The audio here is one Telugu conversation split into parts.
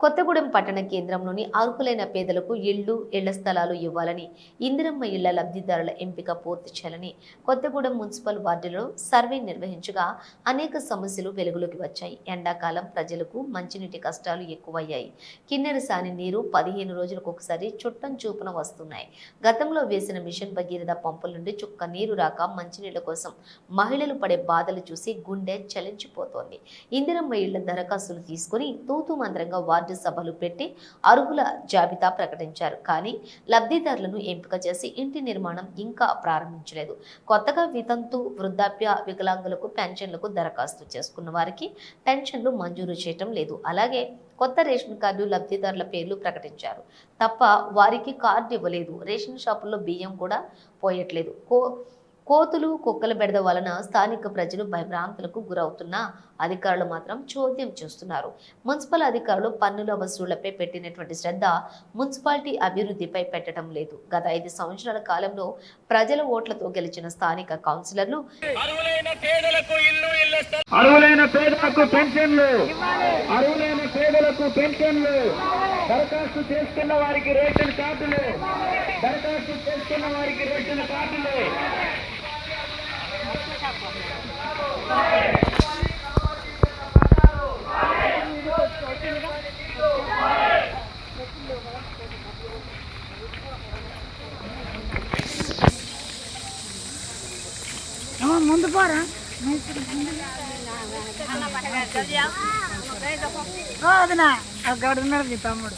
కొత్తగూడెం పట్టణ కేంద్రంలోని అర్హులైన పేదలకు ఇళ్ళు ఇళ్ళ స్థలాలు ఇవ్వాలని ఇందిరమ్మ ఇళ్ళ లబ్ధిదారుల ఎంపిక పూర్తి చేయాలని కొత్తగూడెం మున్సిపల్ వార్డులో సర్వే నిర్వహించగా అనేక సమస్యలు వెలుగులోకి వచ్చాయి. ఎండాకాలం ప్రజలకు మంచినీటి కష్టాలు ఎక్కువయ్యాయి. కిన్నెర సాని నీరు పదిహేను రోజులకు ఒకసారి చుట్టం చూపున వస్తున్నాయి. గతంలో వేసిన మిషన్ భగీరథ పంపుల నుండి చుక్క నీరు రాక మంచినీళ్ళ కోసం మహిళలు పడే బాధలు చూసి గుండె చలించిపోతోంది. ఇందిరమ్మ ఇళ్ళ దరఖాస్తులు తీసుకుని తూతు మంత్రంగా వార్డు సభలు పెట్టి అర్హుల జాబితా ప్రకటించారు. కానీ లబ్ధిదారులను ఎంపిక చేసి ఇంటి నిర్మాణం ఇంకా ప్రారంభించలేదు. కొత్తగా వితంతు వృద్ధాప్య వికలాంగులకు పెన్షన్లకు దరఖాస్తు చేసుకున్న వారికి పెన్షన్లు మంజూరు చేయటం లేదు. అలాగే కొత్త రేషన్ కార్డు లబ్ధిదారుల పేర్లు ప్రకటించారు. తప్ప వారికి కార్డు ఇవ్వలేదు. రేషన్ షాపుల్లో బియ్యం కూడా పోయట్లేదు. కో కోతులు కుక్కల బెడద వలన స్థానిక ప్రజలు భయభ్రాంతులకు గురవుతున్న అధికారులు మాత్రం చోద్యం చేస్తున్నారు. మున్సిపల్ అధికారులు పన్నుల వసూళ్ళపై పెట్టినటువంటి శ్రద్ధ మున్సిపాలిటీ అభివృద్ధిపై పెట్టడం లేదు. గత ఐదు సంవత్సరాల కాలంలో ప్రజల ఓట్లతో గెలిచిన స్థానిక కౌన్సిలర్లు పేదలకు పేదలకు పెన్షన్లు అర్హులైన పేదలకు పెన్షన్లు. దరఖాస్తు చేసుకున్న వారికి రేషన్ కార్డులు దరఖాస్తు చేసుకున్న వారికి రేషన్ కార్డులు. ముందు పోరా. ఓ అదినా. అక్కడ ఉన్నాడు నీ తమ్ముడు.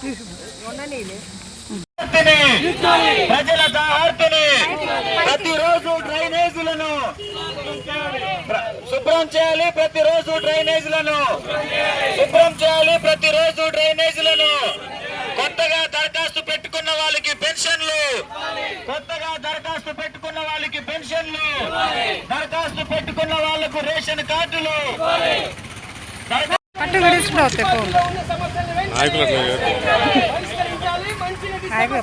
తీసుకు. ప్రజల ప్రతిరోజు డ్రైనేజీలను శుభ్రం చేయాలి ప్రతిరోజు డ్రైనేజీలను. శుభ్రం చేయాలి ప్రతిరోజు డ్రైనేజీలను. కొత్తగా దరఖాస్తు పెట్టుకున్న వాళ్ళకి పెన్షన్లు. కొత్తగా దరఖాస్తు పెట్టుకున్న వాళ్ళకి పెన్షన్లు. దరఖాస్తు పెట్టుకున్న వాళ్ళకు రేషన్ కార్డులు. ఫోన్. నాయకులు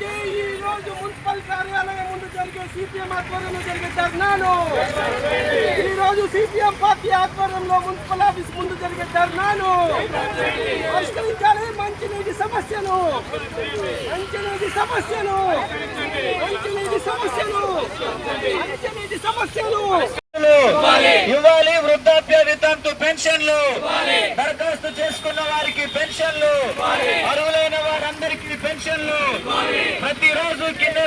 సిపిఎం ఆధ్వర్యంలో జరిగే ధర్నాను ఈ రోజు సిపిఎం పార్టీ ఆధ్వర్యంలో మున్సిపల్ ఆఫీస్ ముందు జరిగే ధర్నాను పరిష్కరించాలి మంచినీటి సమస్యను. మంచినీటి సమస్యను. మంచినీటి సమస్యలు మంచినీటి సమస్యలు ఇవ్వాలి వృద్ధాప్య వితంతు పెన్షన్లు. దరఖాస్తు చేసుకున్న వారికి పెన్షన్లు. అర్హులైన వారందరికీ పెన్షన్లు. ప్రతిరోజు కింద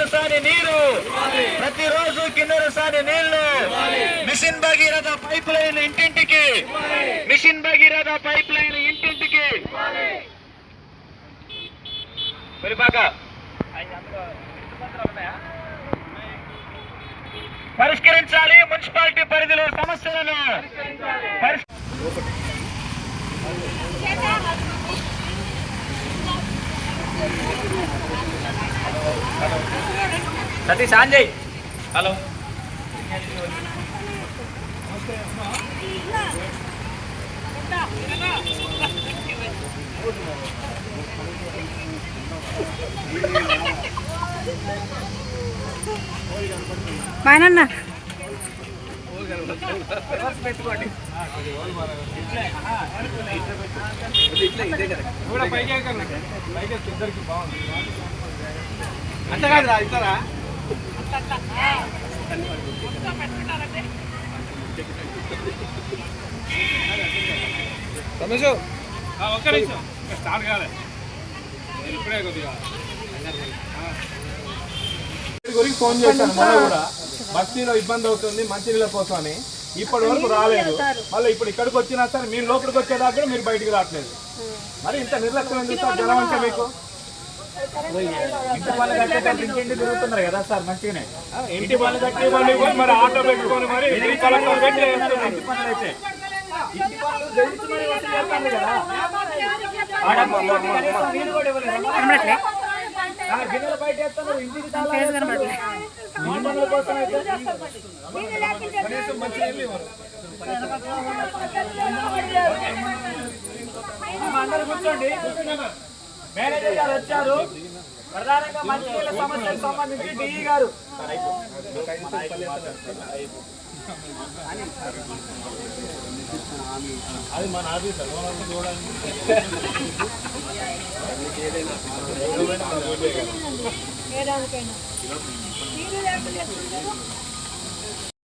ప్రతిరోజు కిన్నెర సాని నీళ్ళు. మిషన్ భగీరథ పైప్ లైన్ ఇంటింటికి. మిషన్ భగీరథ పైప్ లైన్ ఇంటింటికి. పరిపాక పరిష్కరించాలి మున్సిపాలిటీ పరిధిలో సమస్యలను. పరిష్- సతీష్ ఆంజయ్ హలో మాయనన్న. అంత కాదురా ఇస్తారా? రమేష్. ఒక్క నిమిషం. స్టార్ట్ కాలే. ఇప్పుడే కొద్దిగా గురించి ఫోన్ చేశాను. మొన్న కూడా బస్తీలో ఇబ్బంది అవుతుంది మంచినీళ్ళ కోసం అని. ఇప్పటి వరకు రాలేదు. మళ్ళీ ఇప్పుడు ఇక్కడికి వచ్చినా సరే మీరు లోపలికి వచ్చేదాకా కూడా మీరు బయటికి రావట్లేదు. మరి ఇంత నిర్లక్ష్యం ఎందుకు సార్? జనం అంటే మీకు? ఇంటి వాళ్ళు కట్టేటప్పుడు ఇంటింటి తిరుగుతున్నారు కదా సార్ మంచిగానే. ఇంటి పనులు కట్టే వాళ్ళు కూడా మరి ఆటో పెట్టుకొని మరి. ఇంటి పనులు అయితే. ఇంటి పనులు చేస్తాను కదా. గిన్నెలు బయట వేస్తున్నారు ఇంటికి కోసం అయితే. కనీసం అందరూ కూర్చోండి. మేనేజర్ గారు వచ్చారు. ప్రధానంగా మంచినీళ్ళ సమస్యలకు సంబంధించి డిఈ గారు. అది మన ఏడాదికైనా లేకపోతే